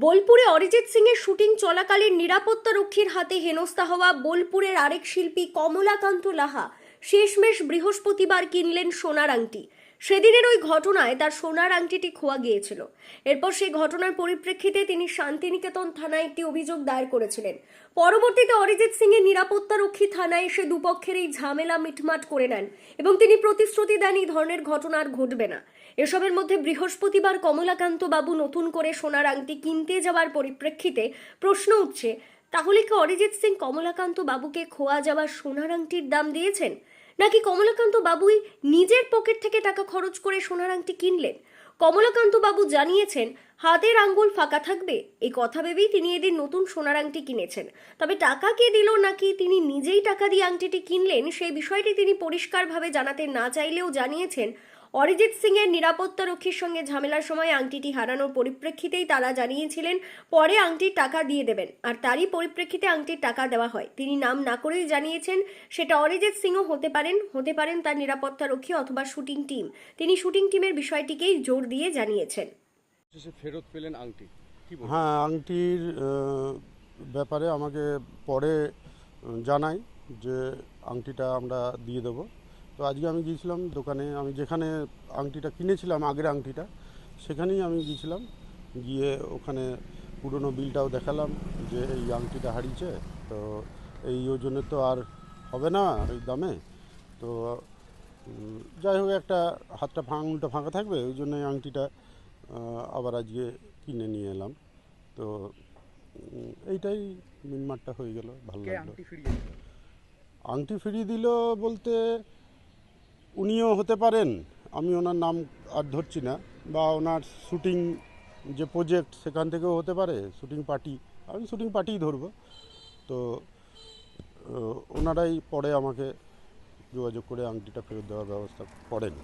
বোলপুরে অরিজিৎ সিং এর শুটিং চলাকালীন নিরাপত্তা রক্ষীর হাতে হেনস্থা হওয়া বোলপুরের আরেক শিল্পী কমলাকান্ত লাহা। শেষমেশ বৃহস্পতিবার কিনলেন সোনার আংটি। সেদিনের ওই ঘটনায় তার সোনার আংটিটি খোয়া গিয়েছিল। এরপর সেই ঘটনার পরিপ্রেক্ষিতে তিনি শান্তিনিকেতন থানায় একটি অভিযোগ দায়ের করেছিলেন। পরবর্তীতে অরিজিৎ সিং এর নিরাপত্তা রক্ষী থানায় এসে দুপক্ষের এই ঝামেলা মিটমাট করে নেন এবং তিনি প্রতিশ্রুতি দেন এই ধরনের ঘটনা আর ঘটবে না। এসবের মধ্যে বৃহস্পতিবার কমলাকান্ত বাবু নতুন করে সোনার আংটি কিনতে যাওয়ার পরিপ্রেক্ষিতে প্রশ্ন উঠছে, তাহলে কি অরিজিৎ সিং কমলাকান্ত বাবুকে খোয়া যাওয়া সোনার আংটির দাম দিয়েছেন? নাকি কমলাকান্ত বাবুই নিজের পকেট থেকে টাকা খরচ করে সোনার আংটি কিনলেন? কমলাকান্ত বাবু জানিয়েছেন, হাতের আঙ্গুল ফাঁকা থাকবে এই কথা ভেবেই তিনি এদিন নতুন সোনার আংটি কিনেছেন। তবে টাকা কে দিল নাকি তিনি নিজেই টাকা দিয়ে আংটিটি কিনলেন সেই বিষয়টি তিনি পরিষ্কারভাবে জানাতে না চাইলেও জানিয়েছেন অরিজিৎ সিং এর নিরাপত্তা রক্ষীর সঙ্গে ঝামেলার সময় আংটিটি হারানোর পরিপ্রেক্ষিতেই তারা জানিয়েছিলেন পরে আংটির টাকা দিয়ে দেবেন। আর তারই পরিপ্রেক্ষিতে আংটির টাকা দেওয়া হয়। তিনি নাম না করেই জানিয়েছেন সেটা অরিজিৎ সিংও হতে পারেন হতে পারেন তার নিরাপত্তা রক্ষী অথবা শুটিং টিম। তিনি শুটিং টিমের বিষয়টিকেই জোর দিয়ে জানিয়েছেন। ফেরত পেলেন আংটি। হ্যাঁ আংটির ব্যাপারে আমাকে পরে জানায় যে আংটিটা আমরা দিয়ে দেবো। তো আজকে আমি গিয়েছিলাম দোকানে আমি যেখানে আংটিটা কিনেছিলাম আগের আংটিটা সেখানেই আমি গিয়েছিলাম গিয়ে ওখানে পুরনো বিলটাও দেখালাম যে এই আংটিটা হারিয়েছে তো এই ওজনে তো আর হবে না এই দামে তো যাই হোক একটা হাতটা ফাঁ আঙুলটা ফাঁকা থাকবে ওই জন্য এই আংটিটা আবার আজকে কিনে নিয়ে এলাম তো এইটাই মিনমারটা হয়ে গেল ভালো লাগল। আংটি ফিরিয়ে দিল বলতে উনিও হতে পারেন, আমি ওনার নাম আর ধরছি না, বা ওনার শুটিং যে প্রজেক্ট সেখান থেকেও হতে পারে, শুটিং পার্টি, আমি শুটিং পার্টিই ধরবো। তো ওনারাই পরে আমাকে যোগাযোগ করে আংটিটা ফেরত দেওয়ার ব্যবস্থা করেন।